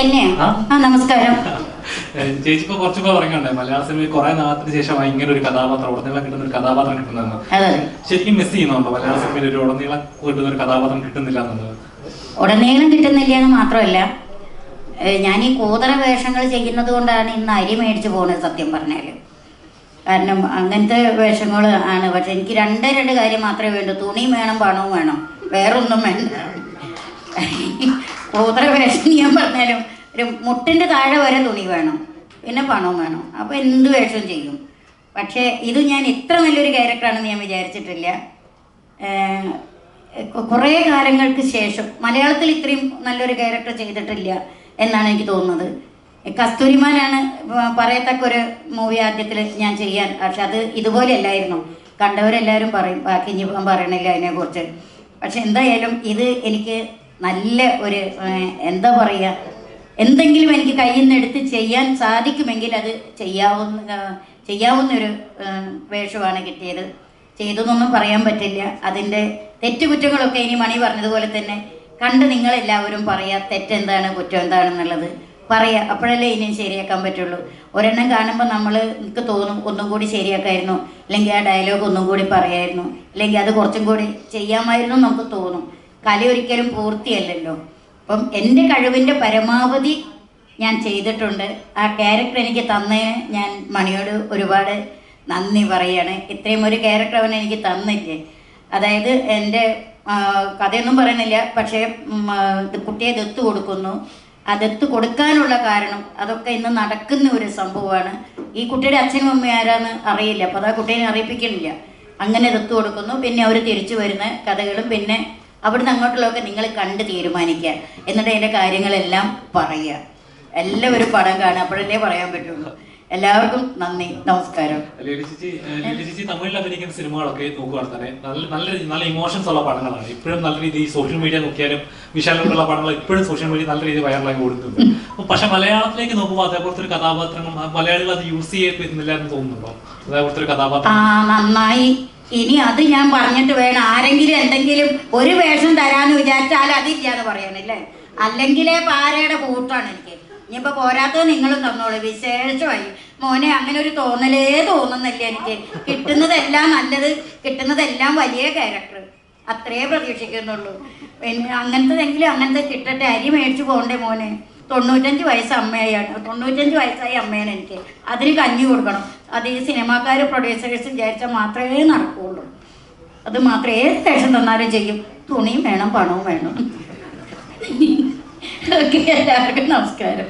എന്നെയോ? ആ? നമസ്കാരം. ചേച്ചി ഇപ്പൊ കുറച്ചൊക്കെ പറയുന്നുണ്ട്. മലയാള സിനിമയിൽ കുറെ നാളത്തിന് ശേഷമായി ഇങ്ങനെ ഒരു കഥാപാത്രം ഉടനീളം കിട്ടുന്ന ഒരു കഥാപാത്രം കിട്ടുന്നതെന്ന്. ശരിക്കും മിസ് ചെയ്യുന്നുണ്ടോ? മലയാള സിനിമയിൽ ഒരു ഉടനീളം കിട്ടുന്ന ഒരു കഥാപാത്രം കിട്ടുന്നില്ല എന്നുള്ളത്. ഉടനീളം കിട്ടുന്നില്ല എന്ന് മാത്രമല്ല ഞാൻ ഈ കൂതറ വേഷങ്ങൾ ചെയ്യുന്നത് കൊണ്ടാണ് ഇന്ന് അരി മേടിച്ചു പോകുന്നത് സത്യം പറഞ്ഞാൽ കാരണം അങ്ങനത്തെ വേഷങ്ങൾ ആണ്. പക്ഷെ എനിക്ക് രണ്ടേ രണ്ട് കാര്യം മാത്രമേ വേണ്ടൂ. തുണിയും വേണം പണവും വേണം. വേറൊന്നും വേണ്ട. വേഷം ഞാൻ പറഞ്ഞാലും ഒരു മുട്ടിന്റെ താഴെ വരെ തുണി വേണം. പിന്നെ പണവും വേണം. അപ്പോൾ എന്ത് വേഷവും ചെയ്യും. പക്ഷേ ഇത് ഞാൻ ഇത്ര നല്ലൊരു ക്യാരക്ടറാണെന്ന് ഞാൻ വിചാരിച്ചിട്ടില്ല. കുറേ കാലങ്ങൾക്ക് ശേഷം മലയാളത്തിൽ ഇത്രയും നല്ലൊരു ക്യാരക്ടർ ചെയ്തിട്ടില്ല എന്നാണ് എനിക്ക് തോന്നുന്നത്. കസ്തൂരിമാനാണ് പറയത്തക്ക ഒരു മൂവി ആദ്യത്തിൽ ഞാൻ ചെയ്യാൻ. പക്ഷെ അത് ഇതുപോലെ അല്ലായിരുന്നു. കണ്ടവരെല്ലാവരും പറയും ബാക്കി ഇനി പറയണില്ല അതിനെക്കുറിച്ച്. പക്ഷെ എന്തായാലും ഇത് എനിക്ക് നല്ല ഒരു എന്താ പറയുക എന്തെങ്കിലും എനിക്ക് കയ്യിൽ നിന്ന് എടുത്ത് ചെയ്യാൻ സാധിക്കുമെങ്കിൽ അത് ചെയ്യാവുന്ന ചെയ്യാവുന്നൊരു വേഷമാണ് കിട്ടിയത്. ചെയ്തതൊന്നും പറയാൻ പറ്റില്ല. അതിന്റെ തെറ്റുകുറ്റങ്ങളൊക്കെ ഇനി മണി പറഞ്ഞതുപോലെ തന്നെ കണ്ട് നിങ്ങളെല്ലാവരും പറയാ തെറ്റെന്താണ് കുറ്റം എന്താണെന്നുള്ളത്. പറയാ അപ്പോഴല്ലേ ഇനിയും ശരിയാക്കാൻ പറ്റുള്ളൂ. ഒരെണ്ണം കാണുമ്പോൾ നമ്മൾ എനിക്ക് തോന്നും ഒന്നും കൂടി ശരിയാക്കായിരുന്നു. അല്ലെങ്കിൽ ആ ഡയലോഗ് ഒന്നും കൂടി പറയായിരുന്നു. അല്ലെങ്കിൽ അത് കുറച്ചും കൂടി ചെയ്യാമായിരുന്നു നമുക്ക് തോന്നും. കല ഒരിക്കലും പൂർത്തിയല്ലല്ലോ. അപ്പം എന്റെ കഴിവിന്റെ പരമാവധി ഞാൻ ചെയ്തിട്ടുണ്ട്. ആ ക്യാരക്ടർ എനിക്ക് തന്നതിന് ഞാൻ മണിയോട് ഒരുപാട് നന്ദി പറയാണ്. ഇത്രയും ഒരു ക്യാരക്ടർ അവൻ എനിക്ക് തന്നില്ലേ. അതായത് എന്റെ കഥയൊന്നും പറയുന്നില്ല. പക്ഷേ കുട്ടിയെ ദത്ത് കൊടുക്കുന്നു. ആ ദത്ത് കൊടുക്കാനുള്ള കാരണം അതൊക്കെ ഇന്ന് നടക്കുന്ന ഒരു സംഭവമാണ്. ഈ കുട്ടിയുടെ അച്ഛനും അമ്മയും ആരാന്ന് അറിയില്ല. അപ്പോൾ അത് ആ കുട്ടീനെ അറിയിപ്പിക്കുന്നില്ല. അങ്ങനെ ദത്ത് കൊടുക്കുന്നു. പിന്നെ അവർ തിരിച്ചു വരുന്ന കഥകളും പിന്നെ അവിടുന്ന് അങ്ങോട്ടുള്ളതൊക്കെ നിങ്ങൾ കണ്ട് തീരുമാനിക്കുക. എന്നിട്ട് അതിന്റെ കാര്യങ്ങളെല്ലാം പറയുക. എല്ലാവരും പടം കാണുക. അപ്പോഴല്ലേ പറയാൻ പറ്റുള്ളൂ. എല്ലാവർക്കും നന്ദി. നമസ്കാരം. തമിഴിൽ അഭിനയിക്കുന്ന സിനിമകളൊക്കെ നോക്കുകയാണെങ്കിൽ തന്നെ നല്ല നല്ല നല്ല ഇമോഷൻസ് ഉള്ള പടങ്ങളാണ്. ഇപ്പോഴും നല്ല രീതിയിൽ സോഷ്യൽ മീഡിയ നോക്കിയാലും വിശാലമായിട്ടുള്ള പടങ്ങൾ ഇപ്പോഴും സോഷ്യൽ മീഡിയ നല്ല രീതിയിൽ വൈറലായി ഓടുന്നുണ്ട്. പക്ഷെ മലയാളത്തിലേക്ക് നോക്കുമ്പോൾ അതേപോലത്തെ ഒരു കഥാപാത്രങ്ങൾ മലയാളികൾ അത് യൂസ് ചെയ്യുന്നില്ല എന്ന് തോന്നുന്നുണ്ടോ? അതേപോലത്തെ ഒരു കഥാപാത്രം. നന്നായി ഇനി അത് ഞാൻ പറഞ്ഞിട്ട് വേണം. ആരെങ്കിലും എന്തെങ്കിലും ഒരു വേഷം തരാന്ന് വിചാരിച്ചാൽ അതില്ലാന്ന് പറയണല്ലേ അല്ലെങ്കിലേ പാരയുടെ കൂട്ടാണ് എനിക്ക്. ഇനിയിപ്പോ പോരാത്തത് നിങ്ങളും തന്നോളൂ. വിശേഷമായി. മോനെ അങ്ങനെ ഒരു തോന്നലേ തോന്നുന്നില്ല എനിക്ക്. കിട്ടുന്നതെല്ലാം നല്ലത് കിട്ടുന്നതെല്ലാം വലിയ ക്യാരക്ടർ അത്രേ പ്രതീക്ഷിക്കുന്നുള്ളൂ. പിന്നെ അങ്ങനത്തെതെങ്കിലും അങ്ങനത്തെ കിട്ടട്ടെ. അരി മേടിച്ചു പോകണ്ടേ മോനെ? തൊണ്ണൂറ്റഞ്ച് വയസ്സ് അമ്മയാണ് തൊണ്ണൂറ്റഞ്ച് വയസ്സായി അമ്മയാണ് എനിക്ക്. അതിന് കഞ്ഞി കൊടുക്കണം. അത് ഈ സിനിമാക്കാർ പ്രൊഡ്യൂസേഴ്സ് വിചാരിച്ചാൽ മാത്രമേ നടക്കുകയുള്ളൂ അത് മാത്രമേ വേഷം തന്നാലും ചെയ്യും. തുണിയും വേണം പണവും വേണം. ഓക്കെ എല്ലാവർക്കും നമസ്കാരം.